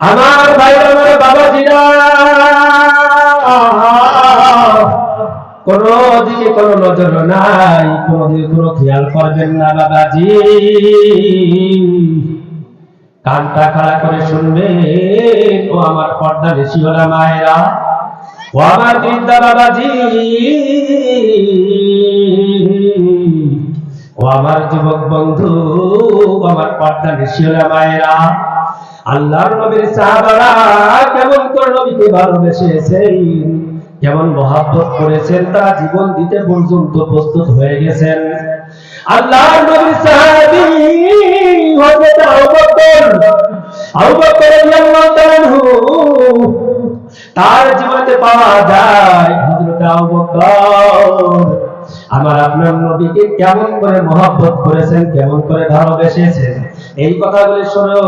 আমার ভাই আমার বাবা জিরা কোন দিকে কোন নজর নাই কোন দিকে কোন খেয়াল করবেন না বাবাজি। কানটা খাড়া করে শুনবেন, ও আমার পর্দা ঋষিওয়ালা মায়েরা। ও আমার বৃদ্ধা বাবাজি। ও আমার যুবক বন্ধু আমার পর্দা ঋষিওয়ালা মায়েরা। আল্লাহর নবীর সাহাবারা কেমন করে নবীকে ভালোবেসেছেন? কেমন মহাব্বত করেছেন? তারা জীবন দিতে পর্যন্ত প্রস্তুত হয়ে গেছেন। আল্লাহর নবীর সাহাবী হযরত আবু বকর আবু বকর রাদিয়াল্লাহু তাআলা তার জীবনে পাওয়া যায় হযরত আবু বকর। আমার আপনার নবীকে কেমন করে মহব্বত করেছেন, কেমন করে ভালোবেসেছেন, এই কথাগুলি শোনো।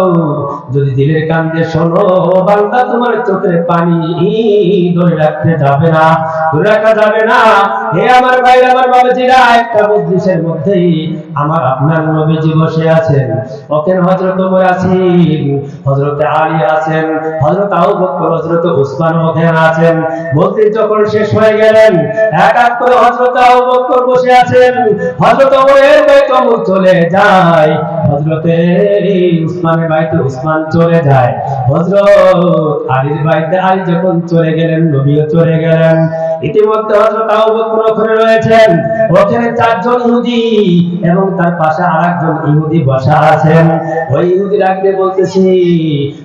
যদি দিলের কান্দে শোনো, বান্দা তোমার চোখের পানি ধরে রাখতে যাবে না, ধরে রাখা যাবে না। হে আমার ভাই আমার বাবাজিরা, একটা মজলিসের মধ্যেই আমার আপনার নবীজি বসে আছেন। ওখানে হযরত ওমর আছেন হযরত আলী আছেন, হযরত আবু বকর, হযরত উসমান ওখানে আছেন। মজলিস যখন শেষ হয়ে গেলেন, এক এক করে হযরত আবু বকর বসে আছেন। হযরত ওমরের বাইতে ওমর চলে যায়। হযরতে উসমানের বাইতে উসমান চলে যায়। হযরত আলীর বাইতে আলী যখন চলে গেলেন, নবীও চলে গেলেন। ইতিমধ্যে হযরত আবু বকর ওখানে রয়েছেন। ওখানে চারজন ইহুদি এবং তার পাশে আরেকজন ইহুদি বসা আছেন। ওই ইহুদি রাখতে বলতেছি,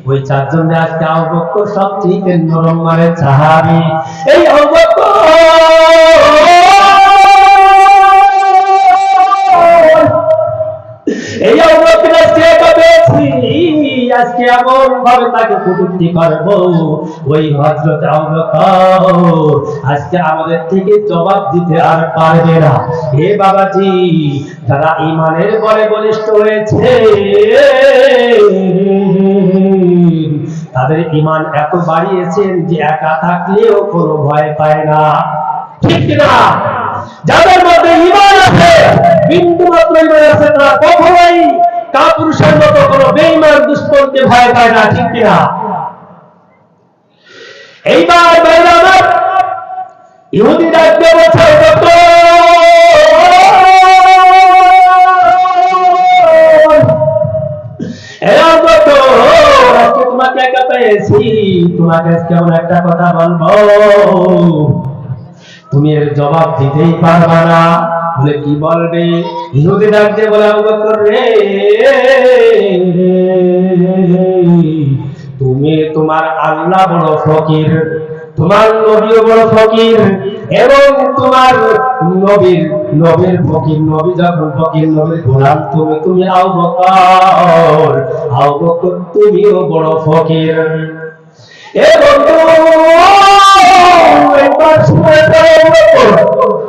ওই চারজন আজকে আবু বকর সবচেয়ে নরম মানে সাহাবী। এই আবু বকর! এই আজকে এমন ভাবে তাকে ওই হজরত আজকে আমাদের থেকে জবাব দিতে আর পারবে না। হে বাবাজি, যারা ইমানের বলে বলিষ্ঠ হয়েছে, তাদের ইমান এত বাড়িয়েছেন যে একা থাকলেও কোনো ভয় পায় না। ঠিক না যাদের মধ্যে ইমান আছে। বিন্দু আছে তারা। কখনোই কাপুরুষের মতো কোন বেঈমান দুষ্কর্মকে ভয় পায় না, ঠিক কিনা? এইবার বাইরে আমার ইহুদি ডাকতে বলছে "যত এরা যত আজকে তোমাকে আজকে একটা কথা বলব। তুমি এর জবাব দিতেই পারবা না। বলে কি বলবে? ইহুদি ডাক দিয়ে বলে বকর, রে তুমি তোমার আল্লাহ বড় ফকির, তোমার নবীও বড় ফকির এবং তোমার নবীর নবীর ফকির, নবী যখন ফকির, নবীর গোলাম, তুমি তুমি আবু বকর আবু বকর, তুমিও বড় ফকির এ বন্ধু একবার শুনে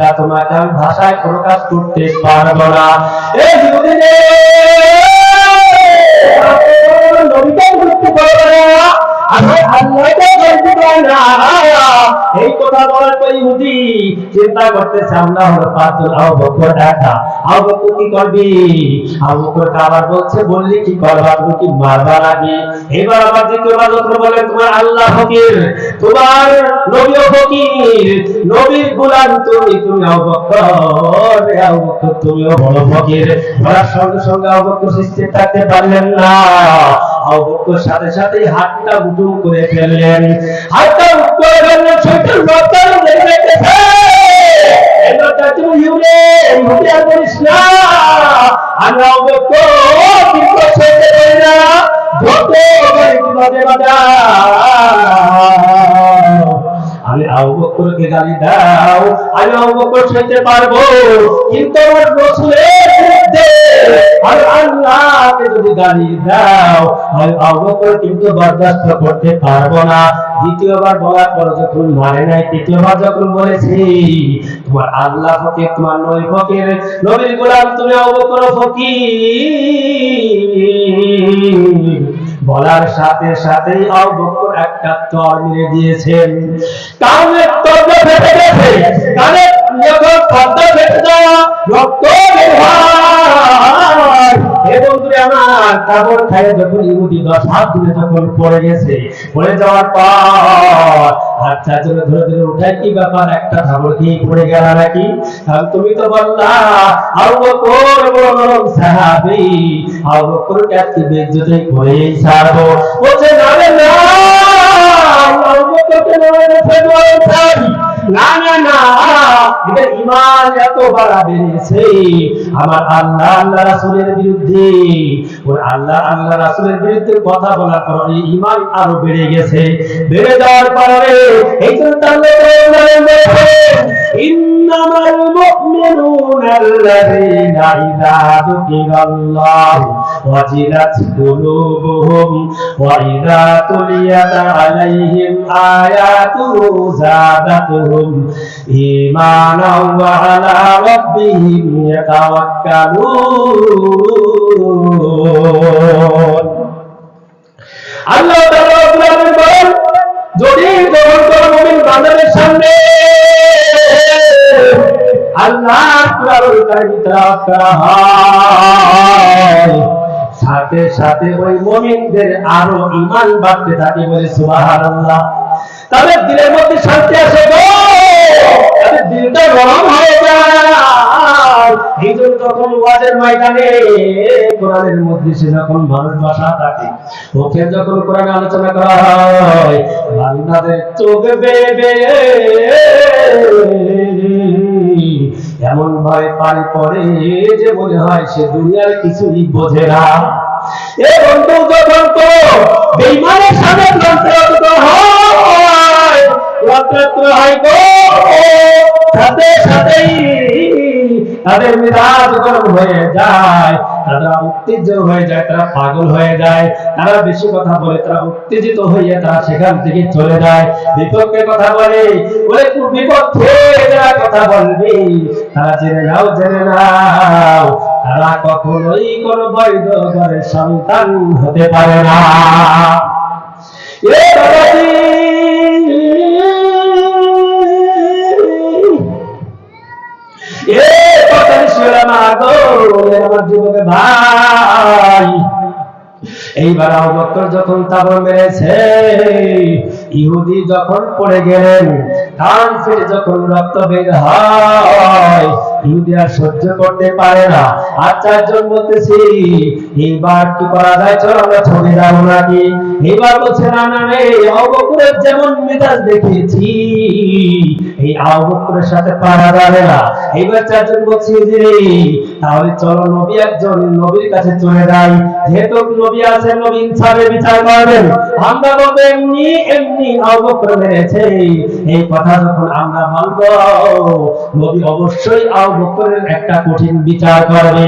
এটা তোমাকে আমি ভাষায় প্রকাশ করতে পারব না। এই কথা বলার পর ইহুদি চিন্তা করতেছে, আমরা হলো পাঁচজন আবু একা কি করবি? বলছে, বললি কি করবা? তুমি কি মারবা নাকি? এবার আবার বলে, তোমার আল্লাহ ফকির, তোমার নবীও ফকির, নবীর গোলাম তুমি তুমি বড় ফকির। বলার সঙ্গে সঙ্গে থাকতে পারলেন না। সাথে সাথেই হাতটা উঁচু করে ফেললেন। হাতটা উঁচু করে ফেললেন শৈতান লেগে চাচু ইউরে আর বলিস না। আমরা যত বাজে বাজে বাজা আমি আবু গালি দাও, আমি আবু সইতে পারব। কিন্তু আমার রসুলের বিরুদ্ধে আর আল্লাহকে যদি গালি দাও, আমি আবু কিন্তু বরদাস্ত করতে পারব না। দ্বিতীয়বার বলার পর যখন মানে নাই, তৃতীয়বার যখন বলেছি, তোমার আল্লাহ ফকির, তোমার নবী ফকির, নবীর গোলাম, তুমি আবু ফকির। বলার সাথে সাথেই অবকর একটা চর মেরে দিয়েছেন। কানের তর্জ ফেটে গেছে। কানের তরটা ফেটে যাওয়া রক্ত বের আমার কাপড় খায় যখন ইহুদি দশ হাত দূরে যখন পড়ে গেছে, পড়ে যাওয়ার পর আচ্ছা চলে ধরে ধরে উঠায় কি ব্যাপার? একটা কাপড় কি পড়ে গেল নাকি? তুমি তো বললা, আবু বকর সাহাবী, আবু বকরকে আজকে বেজ্জতি করে ছাড়বো? বলছে, না না আবু বকরকে মেরে ফেলব সাহাবী। না না না, এটা ইমান এত বাড়া বেড়েছে। আমার আল্লাহ আল্লাহ রাসূলের বিরুদ্ধে। ওর আল্লাহ আল্লাহ রাসূলের বিরুদ্ধে কথা বলার কারণে ইমান আরও বেড়ে গেছে। বেড়ে যাওয়ার কারণে এই জন্য আল্লাহ বলেছেন ইন্নামাল মুমিনুনা আল্লাযীনা ইযা যুকিরাল্লাহু ওয়াজিলাত কুলুবুহুম ওয়া ইযা তুলিয়াত আলাইহিম আল্লাহ তাআলা রব্বুল আলামিন বলেন, যদি মুমিন বান্দাদের সামনে, আল্লাহ সাথে সাথে ওই মুমিনদের আরও ঈমান বাড়তে থাকে বলে সুবহানাল্লাহ। তাদের দিলের মধ্যে শান্তি আসে গো। গরম হয়ে যায়। জন্য তখন ওয়াজের ময়দানে, কোরআনের যখন মানুষ থাকে, ওকে যখন কোরআন আলোচনা করা হয়, বান্দাদের চোখ বেবে। এমন ভয় পানি পড়ে যে মনে হয় সে দুনিয়ার কিছুই বোঝে না। এ বন্ধু, যখন তো বেইমানের যন্ত্রত হয় যন্ত্রত হয় তাদের মেজাজ গরম হয়ে যায়, তারা উত্তেজিত হয়ে যায়, তারা পাগল হয়ে যায়। তারা বেশি কথা বলে, তারা উত্তেজিত হয়ে তারা সেখান থেকে চলে যায়। বিপক্ষে কথা বলে ওই বিপক্ষে যারা কথা বলবে, তারা জেনে নাও জেনে নাও, তারা কখনোই কোনো বৈধ সন্তান হতে পারে না। এ ভাই। এইবার আবু যখন তাবর মেরেছে, ইহুদি যখন পড়ে গেলেন কান যখন রক্ত বের হয় ইহুদি আর সহ্য করতে পারে না। আর চারজন বলতেছি, এইবার কি করা যায়? চলো আমরা ছবি যাব নাকি? এবার বলছে, না না রে আবু বকরের যেমন মেজাজ দেখেছি এই আবু বকরের সাথে পারা যাবে না। এইবার চারজন বলছি যে তাহলে চলো নবী একজন নবীর কাছে চলে যাই। যেহেতু নবী আছেন, নবী ইনসাফে বিচার করবেন। আমরা বলব, এমনি এমনি আবু বকর মেরেছে। এই কথা যখন আমরা মানব, নবী অবশ্যই আবু একটা কঠিন বিচার করবে।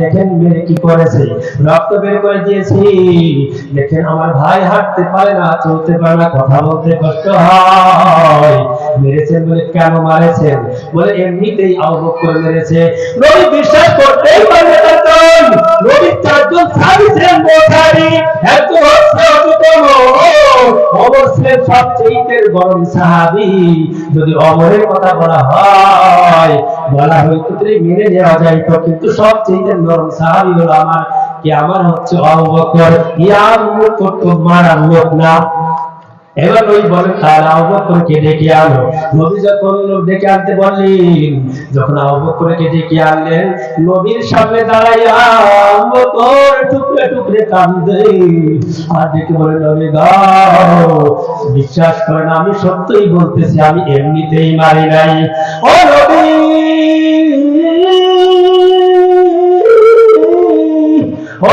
দেখেন রক্ত বের করে দিয়েছি। আমার ভাই হাঁটতে পারে না, চলতে পারে না, কথা বলতে কষ্ট হয়। মেরেছেন বলে কেন মারেছেন? বলে এমনিতেই আবু বকর মেরেছে। বিশ্বাস করতেই অন্যতম অবশ্যই সবচেয়ে গরম সাহাবী। যদি অমরের কথা বলা হয়, বলা যাইতো কিন্তু সবচেয়ে সাহাবী হলো আমার, কি আমার হচ্ছে আবু বকর। ইয়ার তোমার লোক না। এবার ওই তারা আবু বকরকে ডেকে আনো। নবী যখন ডেকে আনতে বললেন, যখন আবু বকরকে ডেকে আনলেন, নবীর সামনে দাঁড়াইয়া টুকরে কান্দে আর বলে গাও, বিশ্বাস আমি সত্যই বলতেছি, আমি এমনিতেই মারি নাই। ও নবী! ও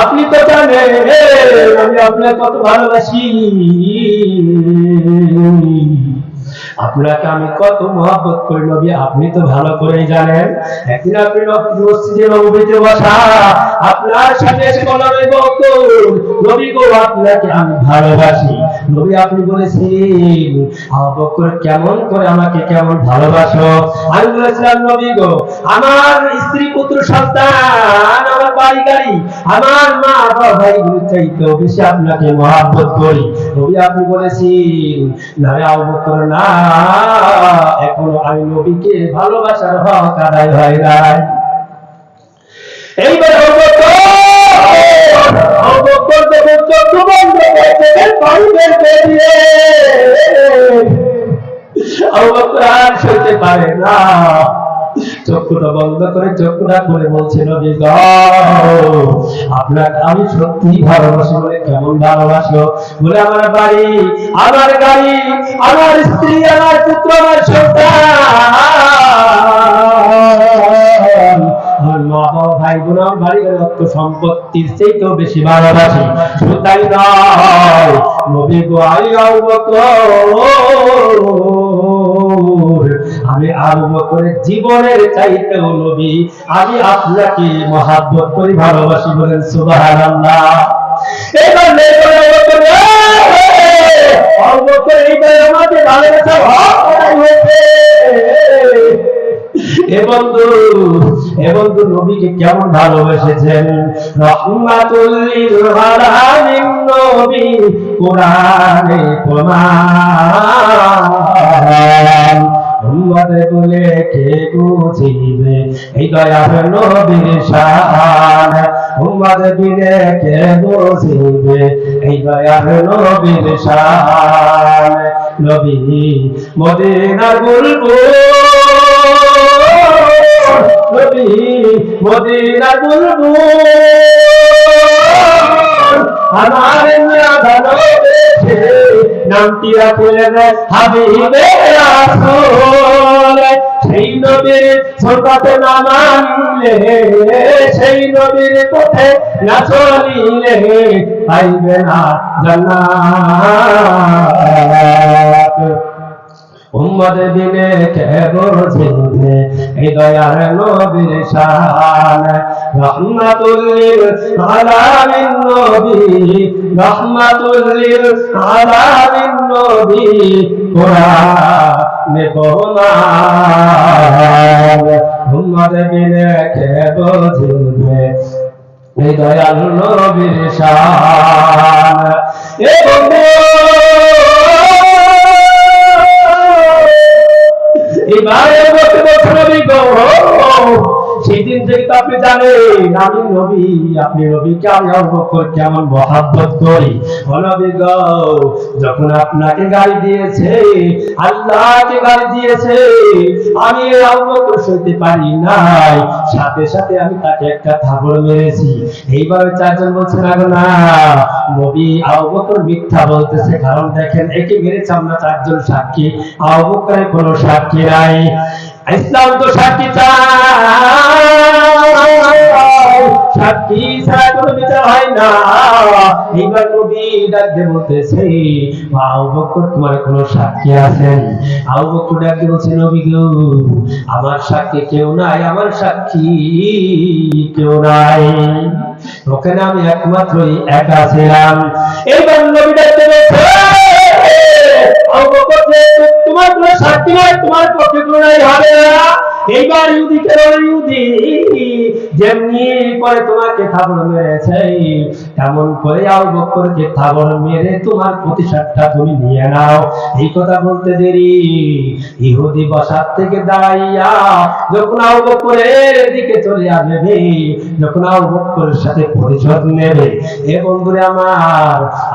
আপনি তো জানেন আমি আপনাকে কত ভালোবাসি। আপনাকে আমি কত মহব্বত করি নবী, আপনি তো ভালো করেই জানেন। একদিন আপনি মসজিদে নবীতে বসা, আপনার সাথে এসে বলা রইব নবী গো, আপনাকে আমি ভালোবাসি। নবী, আপনি বলেছেন বকর, কেমন করে আমাকে কেমন ভালোবাসো? আমি বলেছিলাম, নবী গো, আমার স্ত্রী, পুত্র, সন্তান, আমার বাড়ি গাড়ি, আমার মা, বাবা, ভাই গুলো চাইতে বেশি আপনাকে মহাব্বত করি। নবী, আপনি বলেছেন, না আবু বকর, না এখনও আমি নবীকে ভালোবাসার হক আদায় হয় নাই। এইবার পারে না। চক্ষুটা বন্ধ করে চক্ষুটা করে বলছে, নবী গো, আপনাকে আমি সত্যি ভালোবাসি বলে কেমন ভালোবাসো? বলে, আমার বাড়ি, আমার গাড়ি, আমার স্ত্রী, আমার পুত্র, আমার সন্তান। আমার সম্পত্তির আমি আবু বকরের জীবনের চাইতেও নবী। আমি আপনাকে মহাব্বত করি ভালোবাসি বলেন সুবহানাল্লাহ। এবার আবু বকর, আমাকে ভালোবাসা করাই হয়েছে। কেমন ভালোবেসেছেন? রহমাতুল লিল আলামিন নবী কোরআনে উম্মতে বলে কে বুঝিবে এই দয়ার নবীর শান। উম্মতে বিনে কে বুঝিবে এই দয়ার নবীর শান। নবী মদিনার বুলবুল নবী মদিনার বুলবুল আমার ভালোবেসে নামটি রাখলেন হাবিবে রাসূল সেই নবীর ছোটতে না মানলে সেই নবীর পথে না চলিলে পাইবে না জান্নাত উম্মদ দিনে কে বুঝিবে এই দয়ার নবীর শান। রহমাতুল লিল আলামিন নবী। রহমাতুল লিল আলামিন নবী। কোরআনে প্রমাণ উম্মদ দিনে কে বুঝিবে এই দয়াল নবীর শান। এ বন্ধু এবারে বসে বসে নবী গো সেদিন থেকে তো আপনি জানেন, আমি নবী, আপনি নবীকে আমি অবকর কেমন মহাব্বত করি। নবী গো, যখন আপনাকে গাড়ি দিয়েছে, আল্লাহকে গাড়ি দিয়েছে, আমি অবকর সইতে পারি নাই। সাথে সাথে আমি তাকে একটা থাপড় মেরেছি। এইভাবে চারজন বলছে না গো না, নবী আবকর মিথ্যা বলতেছে। কারণ দেখেন, একে মেরেছে আমরা চারজন সাক্ষী আবকরের কোনো সাক্ষী নাই। ইসলাম তো সাক্ষী আমার সাক্ষী কেউ নাই, আমার সাক্ষী কেউ নাই। ওখানে আমি একমাত্রই একা ছিলাম। এইবার নবী ডাক দিয়ে বলছে আবু বকর যে তোমার কোনো সাক্ষী নাই, তোমার পক্ষে কোনো হবে না। এইবার ইহুদি কেন ইহুদি? যেমনি করে তোমাকে থাবড় মেরেছে, তেমন করে আবু বকরকে থাবড় মেরে তোমার প্রতিশোধটা তুমি নিয়ে নাও। এই কথা বলতে দেরি। ইহুদি বসার থেকে দাঁড়াইয়া যখন আবু বকরের দিকে চলে আসবে, যখন আবু বকরের সাথে প্রতিশোধ নেবে, এ বন্ধুরে আমার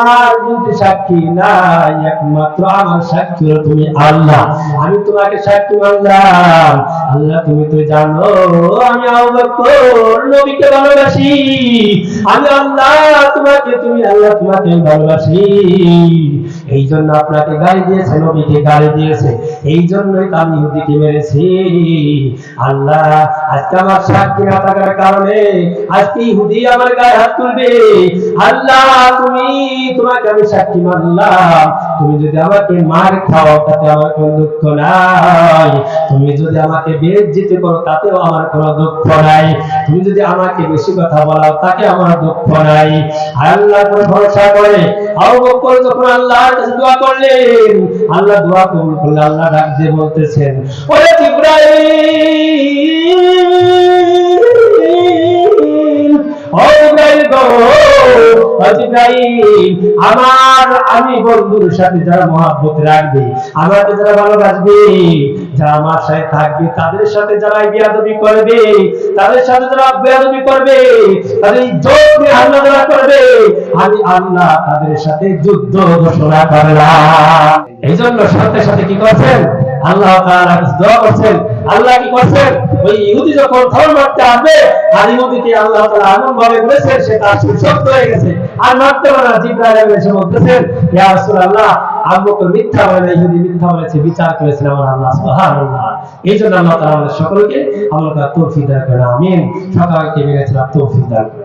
আমার কিন্তু সাক্ষী নাই, একমাত্র আমার সাক্ষী তুমি আল্লাহ। আমি তোমাকে সাক্ষী মানলাম। আল্লাহ, তুমি তো জানো, আমি আবু বকর নবীকে ভালোবাসি। আমি আল্লাহ, তোমাকে, তুমি আল্লাহ তোমাকে ভালোবাসি। এই জন্য আপনাকে দিয়েছে, নবীকে দিয়েছে। এই জন্যই তো আমি ইহুদিকে মেরেছি। আল্লাহ, আজকে আমার সাক্ষী না থাকার কারণে আজকে ইহুদি আমার গায়ে হাত তুলবে। আল্লাহ, তুমি, তোমাকে আমি সাক্ষী মানলাম। তুমি যদি আমাকে মার খাও, তাতে আমার কোনো দুঃখ নাই। তুমি যদি আমাকে করো, তাতেও আমার কোনো দুঃখ নাই। তুমি যদি আমাকে বেশি কথা বলাও, তাতে আমার দুঃখ নাই। আল্লাহর উপর ভরসা করে, আবু যখন দোয়া করলেন। আল্লাহ দোয়া কবুল করলে আল্লাহ ডাক দিয়ে বলতেছেন, ওরে ইব্রাহিম আমার, আমি বন্ধুর সাথে যারা মহাব্বত রাখবে আমাকে যারা ভালোবাসবে যারা সাথে থাকবে, তাদের সাথে যারা বিয়াদবি করবে, তাদের সাথে যারা বেয়াদবি করবে, তাদের ইজ্জত নিয়ে হামলা করবে, আমি আল্লাহ তাদের সাথে যুদ্ধ ঘোষণা করলাম এই জন্য সাথে সাথে কি করছেন? আল্লাহ তাআলা দোয়া করছেন। আল্লাহ কি করছেন? ওই ইহুদি যখন ধর্ম মারতে আসবে, আর ইহুদিকে আল্লাহ তাআলা এমন ভাবে বলেছেন সে তার সুশক্ত হয়ে গেছে। আর মারতে পারে না এসে বলতেছেন, ইয়া রাসূলুল্লাহ আবু বকর মিথ্যা বলে ইহুদি মিথ্যা বলেছে, বিচার করেছেন আমার আল্লাহ আমাদের সকলকে আমিন। সকালকে দান করেন।